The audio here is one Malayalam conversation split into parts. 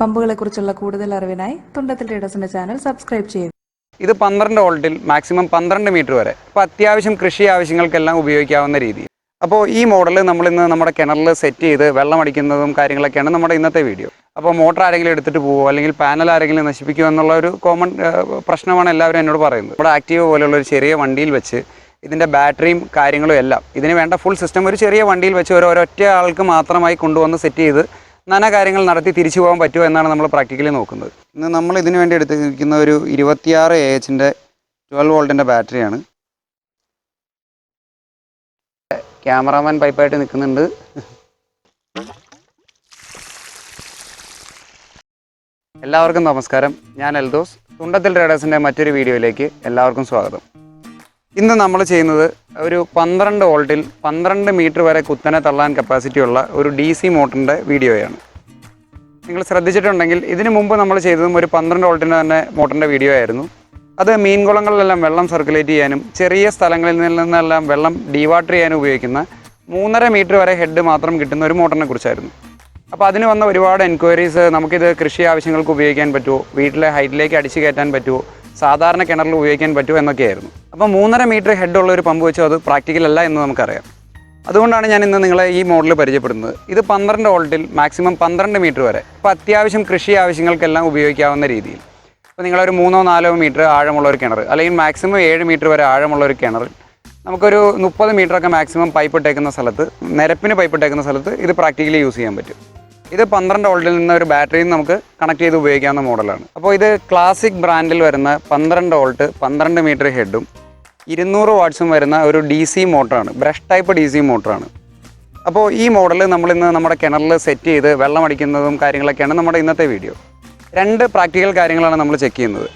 പമ്പുകളെക്കുറിച്ചുള്ള കൂടുതൽ അറിവിനായി തുണ്ടത്തിൽ ട്രേഡേഴ്സിന്റെ ചാനൽ സബ്സ്ക്രൈബ് ചെയ്യുക ഇത് പന്ത്രണ്ട് വോൾട്ടിൽ മാക്സിമം പന്ത്രണ്ട് മീറ്റർ വരെ. അപ്പോൾ അത്യാവശ്യം കൃഷി ആവശ്യങ്ങൾക്കെല്ലാം ഉപയോഗിക്കാവുന്ന രീതി. അപ്പോൾ ഈ മോഡൽ നമ്മൾ ഇന്ന് നമ്മുടെ കിണറിൽ സെറ്റ് ചെയ്ത് വെള്ളം അടിക്കുന്നതും കാര്യങ്ങളൊക്കെയാണ് നമ്മുടെ ഇന്നത്തെ വീഡിയോ അപ്പോൾ മോട്ടർ ആരെങ്കിലും എടുത്തിട്ട് പോകുമോ അല്ലെങ്കിൽ പാനൽ ആരെങ്കിലും നശിപ്പിക്കുമോ എന്നുള്ള ഒരു കോമൺ പ്രശ്നമാണ് എല്ലാവരും എന്നോട് പറയുന്നത്. നമ്മുടെ ആക്റ്റീവ് പോലെയുള്ള ഒരു ചെറിയ വണ്ടിയിൽ വെച്ച് ഇതിന്റെ ബാറ്ററിയും കാര്യങ്ങളും എല്ലാം ഇതിന് വേണ്ട ഫുൾ സിസ്റ്റം ഒരു ചെറിയ വണ്ടിയിൽ വെച്ച് ഒരു ഒരൊറ്റ ആൾക്ക് മാത്രമായി കൊണ്ടുവന്ന് സെറ്റ് ചെയ്ത് നാനാ കാര്യങ്ങൾ നടത്തി തിരിച്ചു പോകാൻ പറ്റുമോ എന്നാണ് നമ്മൾ പ്രാക്ടിക്കലി നോക്കുന്നത്. ഇന്ന് നമ്മൾ ഇതിനു വേണ്ടി എടുത്തിരിക്കുന്ന ഒരു ഇരുപത്തിയാറ് എ എച്ചിന്റെ ട്വൽവ് വോൾട്ടിന്റെ ബാറ്ററിയാണ് ക്യാമറാമാൻ പൈപ്പായിട്ട് നിൽക്കുന്നുണ്ട്. എല്ലാവർക്കും നമസ്കാരം. ഞാൻ എൽദോസ്. തുണ്ടത്തിൽ റേഡേഴ്സിന്റെ മറ്റൊരു വീഡിയോയിലേക്ക് എല്ലാവർക്കും സ്വാഗതം. ഇന്ന് നമ്മൾ ചെയ്യുന്നത് ഒരു പന്ത്രണ്ട് വോൾട്ടിൽ പന്ത്രണ്ട് മീറ്റർ വരെ കുത്തനെ തള്ളാൻ കപ്പാസിറ്റി ഉള്ള ഒരു ഡി സി മോട്ടറിന്റെ വീഡിയോയാണ്. നിങ്ങൾ ശ്രദ്ധിച്ചിട്ടുണ്ടെങ്കിൽ ഇതിനു മുമ്പ് നമ്മൾ ചെയ്തതും ഒരു പന്ത്രണ്ട് വോൾട്ടിന്റെ തന്നെ മോട്ടറിന്റെ വീഡിയോ ആയിരുന്നു. അത് മീൻകുളങ്ങളിലെല്ലാം വെള്ളം സർക്കുലേറ്റ് ചെയ്യാനും ചെറിയ സ്ഥലങ്ങളിൽ നിന്നെല്ലാം വെള്ളം ഡീവാട്ടർ ചെയ്യാനും ഉപയോഗിക്കുന്ന മൂന്നര മീറ്റർ വരെ ഹെഡ് മാത്രം കിട്ടുന്ന ഒരു മോട്ടറിനെ കുറിച്ചായിരുന്നു. അപ്പോൾ അതിന് വന്ന ഒരുപാട് എൻക്വയറീസ് നമുക്കിത് കൃഷി ആവശ്യങ്ങൾക്ക് ഉപയോഗിക്കാൻ പറ്റുമോ വീട്ടിലെ ഹൈറ്റിലേക്ക് അടിച്ചു കയറ്റാൻ പറ്റുമോ സാധാരണ കിണറിൽ ഉപയോഗിക്കാൻ പറ്റുമോ എന്നൊക്കെയായിരുന്നു. അപ്പോൾ മൂന്നര മീറ്റർ ഹെഡ് ഉള്ള ഒരു പമ്പ് വെച്ചോ അത് പ്രാക്ടിക്കൽ അല്ല എന്ന് നമുക്കറിയാം. അതുകൊണ്ടാണ് ഞാൻ ഇന്ന് നിങ്ങളെ ഈ മോഡൽ പരിചയപ്പെടുന്നത്. ഇത് പന്ത്രണ്ട് വോൾട്ടിൽ മാക്സിമം പന്ത്രണ്ട് മീറ്റർ വരെ. അപ്പോൾ അത്യാവശ്യം കൃഷി ആവശ്യങ്ങൾക്കെല്ലാം ഉപയോഗിക്കാവുന്ന രീതിയിൽ. അപ്പോൾ നിങ്ങളൊരു മൂന്നോ നാലോ മീറ്റർ ആഴമുള്ള ഒരു കിണർ അല്ലെങ്കിൽ മാക്സിമം ഏഴ് മീറ്റർ വരെ ആഴമുള്ള ഒരു കിണറിൽ നമുക്കൊരു മുപ്പത് മീറ്ററൊക്കെ മാക്സിമം പൈപ്പ് ഇട്ടേക്കുന്ന സ്ഥലത്ത് നിരപ്പിന് പൈപ്പ് ഇട്ടേക്കുന്ന സ്ഥലത്ത് ഇത് പ്രാക്ടിക്കലി യൂസ് ചെയ്യാൻ പറ്റും. ഇത് പന്ത്രണ്ട് വോൾട്ടിൽ നിന്ന് ഒരു ബാറ്ററിയിൽ നമുക്ക് കണക്ട് ചെയ്ത് ഉപയോഗിക്കാവുന്ന മോഡലാണ്. അപ്പോൾ ഇത് ക്ലാസിക് ബ്രാൻഡിൽ വരുന്ന പന്ത്രണ്ട് വോൾട്ട് പന്ത്രണ്ട് മീറ്റർ ഹെഡും ഇരുന്നൂറ് വാട്ട്സും വരുന്ന ഒരു ഡി സി മോട്ടറാണ് ബ്രഷ് ടൈപ്പ് ഡി സി മോട്ടറാണ്. അപ്പോൾ ഈ മോഡൽ നമ്മളിന്ന് നമ്മുടെ കിണറിൽ സെറ്റ് ചെയ്ത് വെള്ളം അടിക്കുന്നതും കാര്യങ്ങളൊക്കെയാണ് നമ്മുടെ ഇന്നത്തെ വീഡിയോ രണ്ട് പ്രാക്ടിക്കൽ കാര്യങ്ങളാണ് നമ്മൾ ചെക്ക് ചെയ്യുന്നത്.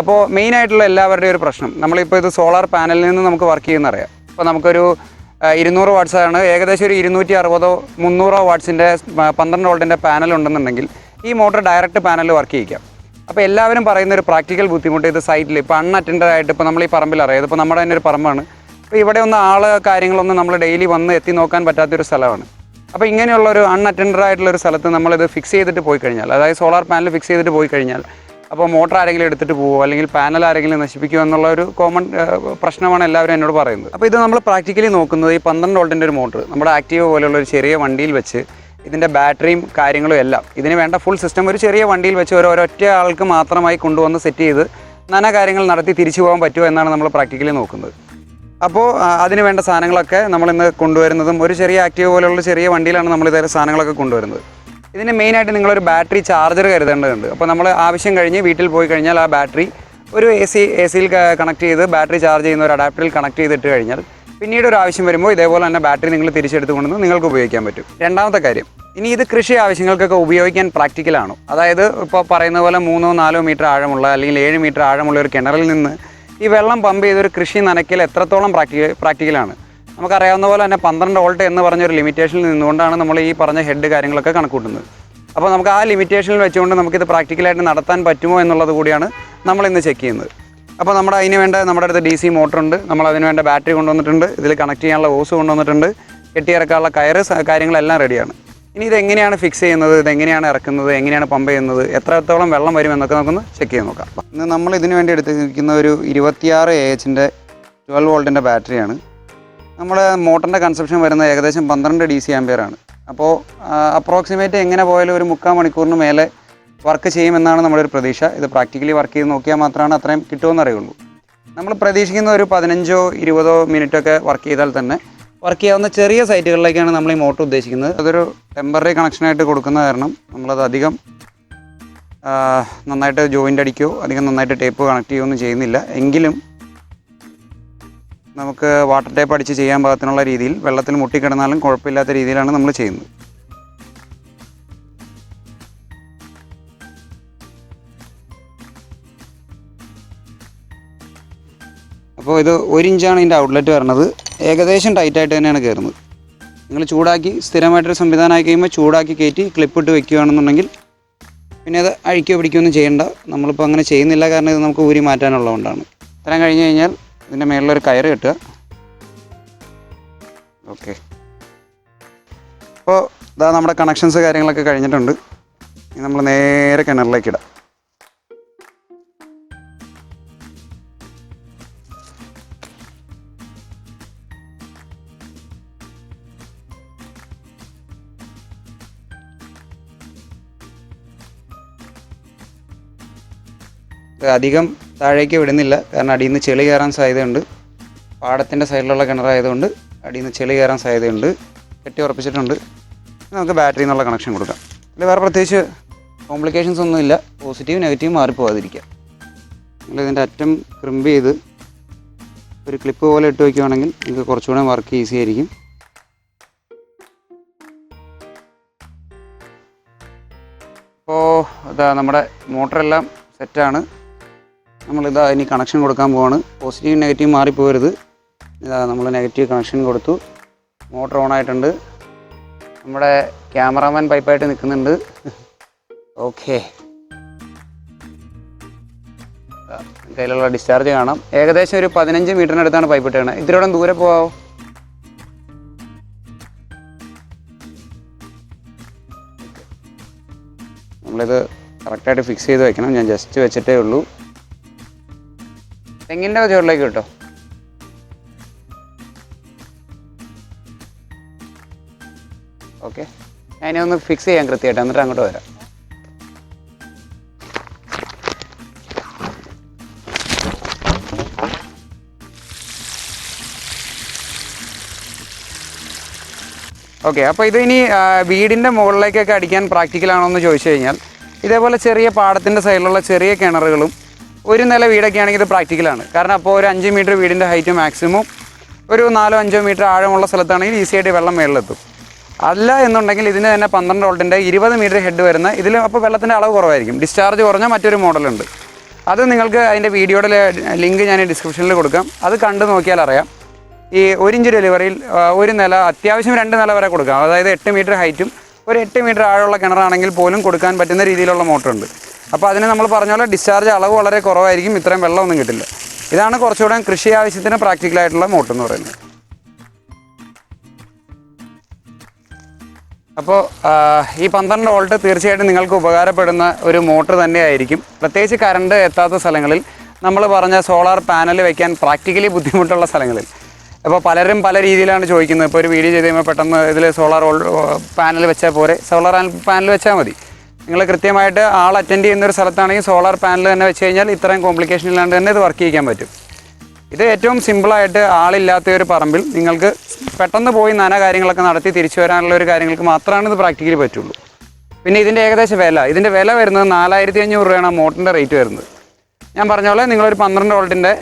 അപ്പോൾ മെയിനായിട്ടുള്ള എല്ലാവരുടെയും ഒരു പ്രശ്നം നമ്മളിപ്പോൾ ഇത് സോളാർ പാനലിൽ നിന്ന് നമുക്ക് വർക്ക് ചെയ്യുന്നറിയാം. അപ്പോൾ നമുക്കൊരു ഇരുന്നൂറ് ആണ്. ഏകദേശം ഒരു ഇരുന്നൂറ്റി അറുപതോ മുന്നൂറോ വാട്ട്സിന്റെ പന്ത്രണ്ട് വോൾട്ടിന്റെ പാനൽ ഉണ്ടെന്നുണ്ടെങ്കിൽ ഈ മോട്ടർ ഡയറക്റ്റ് പാനൽ വർക്ക് ചെയ്യിക്കാം. അപ്പോൾ എല്ലാവരും പറയുന്ന ഒരു പ്രാക്ടിക്കൽ ബുദ്ധിമുട്ട് ഇത് സൈറ്റിൽ ഇപ്പോൾ അൺഅറ്റൻഡഡ് ആയിട്ട് ഇപ്പോൾ നമ്മൾ ഈ പറമ്പിൽ അറിയാം. ഇതിപ്പോൾ നമ്മുടെ തന്നെ ഒരു പറമ്പാണ്. അപ്പോൾ ഇവിടെ ഒന്ന് ആൾ കാര്യങ്ങളൊന്നും നമ്മൾ ഡെയിലി വന്ന് എത്തി നോക്കാൻ പറ്റാത്തൊരു സ്ഥലമാണ്. അപ്പോൾ ഇങ്ങനെയുള്ള ഒരു അൺഅറ്റൻഡഡ് ആയിട്ടുള്ള ഒരു സ്ഥലത്ത് നമ്മളിത് ഫിക്സ് ചെയ്തിട്ട് പോയി കഴിഞ്ഞാൽ അതായത് സോളാർ പാനൽ ഫിക്സ് ചെയ്തിട്ട് പോയി കഴിഞ്ഞാൽ അപ്പോൾ മോട്ടർ ആരെങ്കിലും എടുത്തിട്ട് പോകുമോ അല്ലെങ്കിൽ പാനൽ ആരെങ്കിലും നശിപ്പിക്കുമോ എന്നുള്ള ഒരു കോമൺ പ്രശ്നമാണ് എല്ലാവരും എന്നോട് പറയുന്നത്. അപ്പോൾ ഇത് നമ്മൾ പ്രാക്ടിക്കലി നോക്കുന്നത് ഈ പന്ത്രണ്ട് വോൾട്ടിന്റെ ഒരു മോട്ടർ. നമ്മുടെ ആക്റ്റീവ് പോലെയുള്ള ഒരു ചെറിയ വണ്ടിയിൽ വെച്ച് ഇതിന്റെ ബാറ്ററിയും കാര്യങ്ങളും എല്ലാം. ഇതിന് വേണ്ട ഫുൾ സിസ്റ്റം ഒരു ചെറിയ വണ്ടിയിൽ വെച്ച് ഒരു ഒരൊറ്റ ആൾക്ക് മാത്രമായി കൊണ്ടുവന്ന് സെറ്റ് ചെയ്ത് നാനാ കാര്യങ്ങൾ നടത്തി തിരിച്ചു പോകാൻ പറ്റുമോ എന്നാണ് നമ്മൾ പ്രാക്ടിക്കലി നോക്കുന്നത്. അപ്പോൾ അതിന് വേണ്ട സാധനങ്ങളൊക്കെ നമ്മളിന്ന് കൊണ്ടുവരുന്നതും ഒരു ചെറിയ ആക്റ്റീവ് പോലെയുള്ള ചെറിയ വണ്ടിയിലാണ് നമ്മൾ ഇതേ സാധനങ്ങളൊക്കെ കൊണ്ടുവരുന്നത്. ഇതിന് മെയിനായിട്ട് നിങ്ങളൊരു ബാറ്ററി ചാർജർ കരുതേണ്ടതുണ്ട്. അപ്പോൾ നമ്മൾ ആവശ്യം കഴിഞ്ഞ് വീട്ടിൽ പോയി കഴിഞ്ഞാൽ ആ ബാറ്ററി ഒരു എ സി എ സിയിൽ കണക്ട് ചെയ്ത് ബാറ്ററി ചാർജ് ചെയ്യുന്ന ഒരു അഡാപ്റ്ററിൽ കണക്ട് ചെയ്തിട്ട് കഴിഞ്ഞാൽ പിന്നീട് ഒരു ആവശ്യം വരുമ്പോൾ ഇതേപോലെ തന്നെ ബാറ്ററി നിങ്ങൾ തിരിച്ചെടുത്ത് കൊണ്ടുവന്ന് നിങ്ങൾക്ക് ഉപയോഗിക്കാൻ പറ്റും. രണ്ടാമത്തെ കാര്യം ഇനി ഇത് കൃഷി ആവശ്യങ്ങൾക്കൊക്കെ ഉപയോഗിക്കാൻ പ്രാക്ടിക്കലാണോ അതായത് ഇപ്പോൾ പറയുന്ന പോലെ മൂന്നോ നാലോ മീറ്റർ ആഴമുള്ള അല്ലെങ്കിൽ ഏഴ് മീറ്റർ ആഴമുള്ള ഒരു കിണറിൽ നിന്ന് ഈ വെള്ളം പമ്പ് ചെയ്തൊരു കൃഷി നനയ്ക്കൽ എത്രത്തോളം പ്രാക്ടി പ്രാക്ടിക്കലാണ് നമുക്കറിയാവുന്ന പോലെ തന്നെ പന്ത്രണ്ട് വോൾട്ട് എന്ന് പറഞ്ഞൊരു ലിമിറ്റേഷനിൽ നിന്നുകൊണ്ടാണ് നമ്മൾ ഈ പറഞ്ഞ ഹെഡ് കാര്യങ്ങളൊക്കെ കണക്കൂട്ടുന്നത്. അപ്പോൾ നമുക്ക് ആ ലിമിറ്റേഷനിൽ വെച്ചുകൊണ്ട് നമുക്കിത് പ്രാക്ടിക്കലായിട്ട് നടത്താൻ പറ്റുമോ എന്നുള്ളത് കൂടിയാണ് നമ്മൾ ഇന്ന് ചെക്ക് ചെയ്യുന്നത്. അപ്പോൾ നമ്മുടെ അതിന് വേണ്ട നമ്മുടെ അടുത്ത് ഡി സി മോട്ടറുണ്ട് നമ്മൾ അതിന് വേണ്ട ബാറ്ററി കൊണ്ടുവന്നിട്ടുണ്ട്. ഇതിൽ കണക്ട് ചെയ്യാനുള്ള ഓസ് കൊണ്ടുവന്നിട്ടുണ്ട്. കെട്ടിയിറക്കാനുള്ള കയറ് കാര്യങ്ങളെല്ലാം റെഡിയാണ് ഇനി ഇത് എങ്ങനെയാണ് ഫിക്സ് ചെയ്യുന്നത്? ഇത് എങ്ങനെയാണ് ഇറക്കുന്നത്? എങ്ങനെയാണ് പമ്പ് ചെയ്യുന്നത്? എത്രത്തോളം വെള്ളം വരും എന്നൊക്കെ നമുക്കൊന്ന് ചെക്ക് ചെയ്ത് നോക്കാം. ഇന്ന് നമ്മൾ ഇതിന് വേണ്ടി എടുത്തിരിക്കുന്ന ഒരു ഇരുപത്തിയാറ് എ എച്ചിന്റെ ട്വൽവ് വോൾട്ടിന്റെ ബാറ്ററിയാണ് നമ്മുടെ മോട്ടറിന്റെ കൺസപ്ഷൻ വരുന്നത് ഏകദേശം പന്ത്രണ്ട് ഡി സി ആംബിയറാണ് അപ്പോൾ അപ്രോക്സിമേറ്റ് എങ്ങനെ പോയാലും ഒരു മുക്കാൽ മണിക്കൂറിന് മേലെ വർക്ക് ചെയ്യുമെന്നാണ് നമ്മുടെ ഒരു പ്രതീക്ഷ. ഇത് പ്രാക്ടിക്കലി വർക്ക് ചെയ്ത് നോക്കിയാൽ മാത്രമാണ് അത്രയും കിട്ടുമെന്ന് അറിയുള്ളൂ. നമ്മൾ പ്രതീക്ഷിക്കുന്ന ഒരു പതിനഞ്ചോ ഇരുപതോ മിനിറ്റൊക്കെ വർക്ക് ചെയ്താൽ തന്നെ വർക്ക് ചെയ്യാവുന്ന ചെറിയ സൈറ്റുകളിലേക്കാണ് നമ്മൾ ഈ മോട്ടർ ഉദ്ദേശിക്കുന്നത്. അതൊരു ടെമ്പററി കണക്ഷനായിട്ട് കൊടുക്കുന്ന കാരണം നമ്മളത് അധികം നന്നായിട്ട് ജോയിന്റ് അടിക്കുകയോ അധികം നന്നായിട്ട് ടേപ്പ് കണക്ട് ചെയ്യുകയോ ഒന്നും ചെയ്യുന്നില്ല. എങ്കിലും നമുക്ക് വാട്ടർ ടേപ്പ് അടിച്ച് ചെയ്യാൻ പാകത്തിനുള്ള രീതിയിൽ വെള്ളത്തിൽ മുട്ടിക്കിടന്നാലും കുഴപ്പമില്ലാത്ത രീതിയിലാണ് നമ്മൾ ചെയ്യുന്നത്. അപ്പോൾ ഇത് ഒരു ഇഞ്ചാണ് ഇതിന്റെ ഔട്ട്ലെറ്റ് വരുന്നത് ഏകദേശം ടൈറ്റായിട്ട് തന്നെയാണ് കയറുന്നത്. നിങ്ങൾ ചൂടാക്കി സ്ഥിരമായിട്ടൊരു സംവിധാനമായി കഴിയുമ്പോൾ ചൂടാക്കി കയറ്റി ക്ലിപ്പ് ഇട്ട് വെക്കുകയാണെന്നുണ്ടെങ്കിൽ പിന്നെ അത് അഴിക്കുകയോ പിടിക്കുകയൊന്നും ചെയ്യേണ്ട. നമ്മളിപ്പോൾ അങ്ങനെ ചെയ്യുന്നില്ല കാരണം ഇത് നമുക്ക് ഊരി മാറ്റാനുള്ളതുകൊണ്ടാണ്. ഇത്രയും കഴിഞ്ഞ് കഴിഞ്ഞാൽ ഇതിന്റെ മേളിലൊരു കയറ് കെട്ടുക. ഓക്കെ. അപ്പോൾ ഇതാ നമ്മുടെ കണക്ഷൻസ് കാര്യങ്ങളൊക്കെ കഴിഞ്ഞിട്ടുണ്ട്. ഇനി നമ്മൾ നേരെ കിണറിലേക്ക് ഇടാം. അധികം താഴേക്ക് വിടുന്നില്ല. കാരണം അടിയിൽ നിന്ന് ചെളി കയറാൻ സാധ്യതയുണ്ട്. പാടത്തിന്റെ സൈഡിലുള്ള കിണറായതുകൊണ്ട് അടിയിൽ നിന്ന് ചെളി കയറാൻ സാധ്യതയുണ്ട്. കെട്ടി ഉറപ്പിച്ചിട്ടുണ്ട്. നമുക്ക് ബാറ്ററി എന്നുള്ള കണക്ഷൻ കൊടുക്കാം. അല്ലെങ്കിൽ വേറെ പ്രത്യേകിച്ച് കോംപ്ലിക്കേഷൻസ് ഒന്നുമില്ല പോസിറ്റീവ് നെഗറ്റീവ് മാറിപ്പോകാതിരിക്കുക നിങ്ങൾ ഇതിന്റെ അറ്റം ക്രിമ്പ് ചെയ്ത് ഒരു ക്ലിപ്പ് പോലെ ഇട്ട് വയ്ക്കുവാണെങ്കിൽ നിങ്ങൾക്ക് കുറച്ചുകൂടെ വർക്ക് ഈസി ആയിരിക്കും. അപ്പോൾ ഇതാ നമ്മുടെ മോട്ടറെല്ലാം സെറ്റാണ് നമ്മളിതാ ഇനി കണക്ഷൻ കൊടുക്കാൻ പോവാണ്. പോസിറ്റീവ് നെഗറ്റീവ് മാറിപ്പോരുത് ഇതാ നമ്മൾ നെഗറ്റീവ് കണക്ഷൻ കൊടുത്തു. മോട്ടർ ഓൺ ആയിട്ടുണ്ട്. നമ്മുടെ ക്യാമറാമാൻ പൈപ്പായിട്ട് നിൽക്കുന്നുണ്ട് ഓക്കെ കയ്യിലുള്ള ഡിസ്ചാർജ് കാണാം. ഏകദേശം ഒരു പതിനഞ്ച് മീറ്ററിനടുത്താണ് പൈപ്പ് ഇട്ടേണത് ഇതിലൂടെ ദൂരെ പോവാമോ നമ്മളിത് കറക്റ്റായിട്ട് ഫിക്സ് ചെയ്ത് വെക്കണം. ഞാൻ ജസ്റ്റ് വെച്ചിട്ടേ ഉള്ളൂ. തെങ്ങിന്റെ ചുവട്ടിലേക്ക് കിട്ടോ? ഓക്കെ. ഞാൻ ഒന്ന് ഫിക്സ് ചെയ്യാൻ കൃത്യമായിട്ട്. എന്നിട്ട് അങ്ങോട്ട് വരാം. ഓക്കെ. അപ്പോൾ ഇത് ഇനി വീടിന്റെ മുകളിലേക്കൊക്കെ അടിക്കാൻ പ്രാക്ടിക്കലാണോ എന്ന് ചോദിച്ചു കഴിഞ്ഞാൽ ഇതേപോലെ ചെറിയ പാടത്തിന്റെ സൈഡിലുള്ള ചെറിയ കിണറുകളും ഒരു നില വീടൊക്കെ ആണെങ്കിൽ ഇത് പ്രാക്ടിക്കലാണ് കാരണം അപ്പോൾ ഒരു അഞ്ച് മീറ്റർ വീടിന്റെ ഹൈറ്റ് മാക്സിമം ഒരു നാലോ അഞ്ചോ മീറ്റർ ആഴമുള്ള സ്ഥലത്താണെങ്കിൽ ഈസി ആയിട്ട് വെള്ളം മേളിലെത്തും. അല്ല എന്നുണ്ടെങ്കിൽ ഇതിന് തന്നെ പന്ത്രണ്ട് വോൾട്ടിന്റെ ഇരുപത് മീറ്റർ ഹെഡ് വരുന്ന ഇതിൽ അപ്പോൾ വെള്ളത്തിന്റെ അളവ് കുറവായിരിക്കും. ഡിസ്ചാർജ് കുറഞ്ഞ മറ്റൊരു മോഡലുണ്ട്. അത് നിങ്ങൾക്ക് അതിന്റെ വീഡിയോയുടെ ലിങ്ക് ഞാൻ ഡിസ്ക്രിപ്ഷനിൽ കൊടുക്കാം. അത് കണ്ടു നോക്കിയാൽ അറിയാം. ഈ ഒരു ഇഞ്ച് ഡെലിവറിയിൽ ഒരു നില അത്യാവശ്യം രണ്ട് നില വരെ കൊടുക്കാം. അതായത് എട്ട് മീറ്റർ ഹൈറ്റും ഒരു എട്ട് മീറ്റർ ആഴമുള്ള കിണറാണെങ്കിൽ പോലും കൊടുക്കാൻ പറ്റുന്ന രീതിയിലുള്ള മോട്ടറുണ്ട്. അപ്പോൾ അതിന് നമ്മൾ പറഞ്ഞ പോലെ ഡിസ്ചാർജ് അളവ് വളരെ കുറവായിരിക്കും. ഇത്രയും വെള്ളമൊന്നും കിട്ടില്ല. ഇതാണ് കുറച്ചുകൂടെ കൃഷി ആവശ്യത്തിന് പ്രാക്ടിക്കലായിട്ടുള്ള മോട്ടർ എന്ന് പറയുന്നത്. അപ്പോൾ ഈ പന്ത്രണ്ട് വോൾട്ട് തീർച്ചയായിട്ടും നിങ്ങൾക്ക് ഉപകാരപ്പെടുന്ന ഒരു മോട്ടർ തന്നെയായിരിക്കും. പ്രത്യേകിച്ച് കറണ്ട് എത്താത്ത സ്ഥലങ്ങളിൽ നമ്മൾ പറഞ്ഞ സോളാർ പാനൽ വയ്ക്കാൻ പ്രാക്ടിക്കലി ബുദ്ധിമുട്ടുള്ള സ്ഥലങ്ങളിൽ. അപ്പോൾ പലരും പല രീതിയിലാണ് ചോദിക്കുന്നത്. ഇപ്പോൾ ഒരു വീഡിയോ ചെയ്ത് കഴിയുമ്പോൾ പെട്ടെന്ന് ഇതിൽ സോളാർ പാനൽ വെച്ചാൽ പോരെ. സോളാർ പാനൽ വെച്ചാൽ മതി. നിങ്ങൾ കൃത്യമായിട്ട് ആൾ അറ്റൻഡ് ചെയ്യുന്ന ഒരു സ്ഥലത്താണെങ്കിൽ സോളാർ പാനൽ തന്നെ വെച്ച് കഴിഞ്ഞാൽ ഇത്രയും കോംപ്ലിക്കേഷൻ ഇല്ലാണ്ട് തന്നെ ഇത് വർക്ക് ചെയ്യിക്കാൻ പറ്റും. ഇത് ഏറ്റവും സിമ്പിളായിട്ട് ആളില്ലാത്ത ഒരു പറമ്പിൽ നിങ്ങൾക്ക് പെട്ടെന്ന് പോയി നന കാര്യങ്ങളൊക്കെ നടത്തി തിരിച്ചു വരാനുള്ള ഒരു കാര്യങ്ങൾക്ക് മാത്രമാണ് ഇത് പ്രാക്ടിക്കലി പറ്റുള്ളൂ. പിന്നെ ഇതിന്റെ ഏകദേശം വില. ഇതിന്റെ വില വരുന്നത് നാലായിരത്തി അഞ്ഞൂറ് രൂപയാണ് മോട്ടറിന്റെ റേറ്റ് വരുന്നത്. ഞാൻ പറഞ്ഞ പോലെ നിങ്ങളൊരു പന്ത്രണ്ട് വോൾട്ടിന്റെ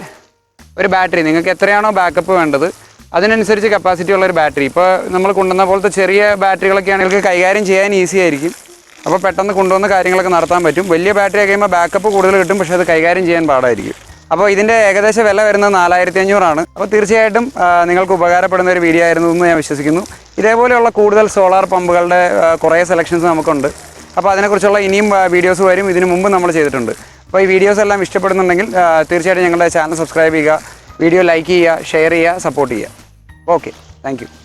ഒരു ബാറ്ററി നിങ്ങൾക്ക് എത്രയാണോ ബാക്കപ്പ് വേണ്ടത് അതിനനുസരിച്ച് കപ്പാസിറ്റി ഉള്ള ഒരു ബാറ്ററി. ഇപ്പോൾ നമ്മൾ കൊണ്ടുവന്ന പോലത്തെ ചെറിയ ബാറ്ററികളൊക്കെ ആണെങ്കിൽ കൈകാര്യം ചെയ്യാൻ ഈസി ആയിരിക്കും. അപ്പോൾ പെട്ടെന്ന് കൊണ്ടുവന്ന് കാര്യങ്ങളൊക്കെ നടത്താൻ പറ്റും. വലിയ ബാറ്ററി ആയി കഴിയുമ്പോൾ ബാക്കപ്പ് കൂടുതൽ കിട്ടും പക്ഷേ അത് കൈകാര്യം ചെയ്യാൻ പാടായിരിക്കും. അപ്പോൾ ഇതിന്റെ ഏകദേശ വില വരുന്നത് നാലായിരത്തി അഞ്ഞൂറാണ് അപ്പോൾ തീർച്ചയായിട്ടും നിങ്ങൾക്ക് ഉപകാരപ്പെടുന്ന ഒരു വീഡിയോ ആയിരുന്നു എന്ന് ഞാൻ വിശ്വസിക്കുന്നു. ഇതേപോലെയുള്ള കൂടുതൽ സോളാർ പമ്പുകളുടെ കുറേ സെലക്ഷൻസ് നമുക്കുണ്ട്. അപ്പോൾ അതിനെക്കുറിച്ചുള്ള ഇനിയും വീഡിയോസ് വരും. ഇതിനു മുമ്പ് നമ്മൾ ചെയ്തിട്ടുണ്ട്. അപ്പോൾ ഈ വീഡിയോസ് എല്ലാം ഇഷ്ടപ്പെടുന്നുണ്ടെങ്കിൽ തീർച്ചയായിട്ടും ഞങ്ങളുടെ ചാനൽ സബ്സ്ക്രൈബ് ചെയ്യുക വീഡിയോ ലൈക്ക് ചെയ്യുക ഷെയർ ചെയ്യുക സപ്പോർട്ട് ചെയ്യുക. Okay thank